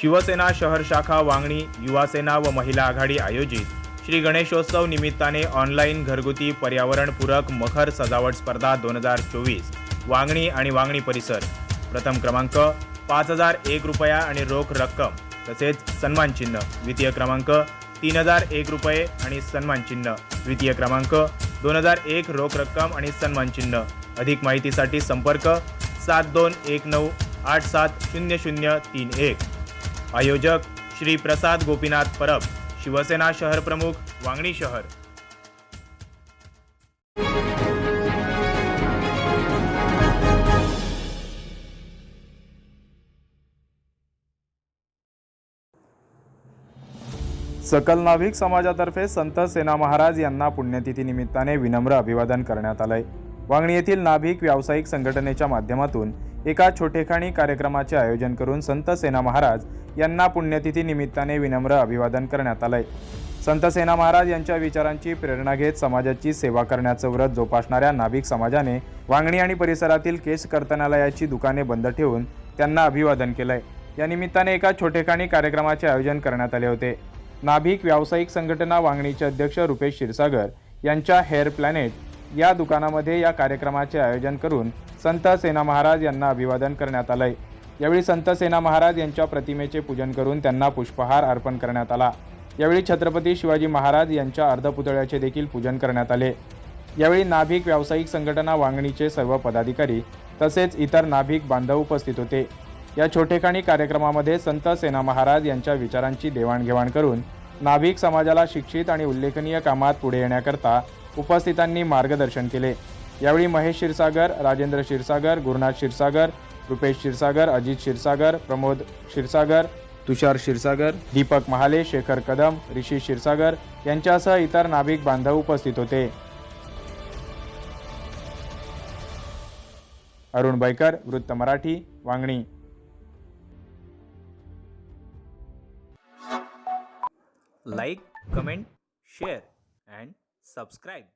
शिवसेना शहर शाखा वांगणी युवासेना व महिला आघाडी आयोजित. श्री गणेशोत्सव निमित्ताने ऑनलाईन घरगुती पर्यावरणपूरक मखर सजावट स्पर्धा दोन हजार चोवीस वांगणी आणि वांगणी परिसर. प्रथम क्रमांक पाच हजार एक रुपया आणि रोख रक्कम तसेच सन्मान चिन्ह. द्वितीय क्रमांक तीन हजार एक रुपये आणि सन्मान चिन्ह. द्वितीय क्रमांक दोन हजार एक रोख रक्कम आणि सन्मान चिन्ह. अधिक माहितीसाठी संपर्क सात दोन एक नऊ आठ सात शून्य शून्य तीन एक. आयोजक श्री प्रसाद गोपीनाथ परब शिवसेना शहर प्रमुख वांगणी शहर. सकल नाभिक समाजातर्फे संत सेना महाराज यांना पुण्यतिथी निमित्ताने विनम्र अभिवादन करण्यात आलंय. वांगणी येथील नाभिक व्यावसायिक संघटनेच्या माध्यमातून एका छोटेखाणी कार्यक्रमाचे आयोजन करून संत सेना महाराज यांना पुण्यतिथी निमित्ताने विनम्र अभिवादन करण्यात आलंय. संत सेना महाराज यांच्या विचारांची प्रेरणा घेत समाजाची सेवा करण्याचं व्रत जोपासणाऱ्या नाभिक समाजाने वांगणी आणि परिसरातील केस कर्तनालयाची दुकाने बंद ठेवून त्यांना अभिवादन केलंय. या निमित्ताने एका छोटेखाणी कार्यक्रमाचे आयोजन करण्यात आले होते. नाभिक व्यावसायिक संघटना वांगणीचे अध्यक्ष रुपेश क्षीरसागर यांच्या हेअर प्लॅनेट या दुकानामध्ये या कार्यक्रमाचे आयोजन करून संत सेना महाराज यांना अभिवादन करण्यात आलंय. यावेळी संत सेना महाराज यांच्या प्रतिमेचे पूजन करून त्यांना पुष्पहार अर्पण करण्यात आला. यावेळी छत्रपती शिवाजी महाराज यांच्या अर्धपुतळ्याचे देखील पूजन करण्यात आले. यावेळी नाभिक व्यावसायिक संघटना वांगणीचे सर्व पदाधिकारी तसेच इतर नाभिक बांधव उपस्थित होते. या छोटेखानी कार्यक्रमामध्ये संत सेना महाराज यांच्या विचारांची देवाणघेवाण करून नाभिक समाजाला शिक्षित आणि उल्लेखनीय कामात पुढे येण्याकरता उपस्थितांनी मार्गदर्शन केले. यावेळी महेश क्षीरसागर राजेंद्र क्षीरसागर गुरुनाथ क्षीरसागर रुपेश क्षीरसागर अजित क्षीरसागर प्रमोद क्षीरसागर तुषार क्षीरसागर दीपक महाले शेखर कदम ऋषी क्षीरसागर यांच्यासह इतर नाभिक बांधव उपस्थित होते. अरुण बैकर वृत्त Marathi Vangani. Like comment share and subscribe.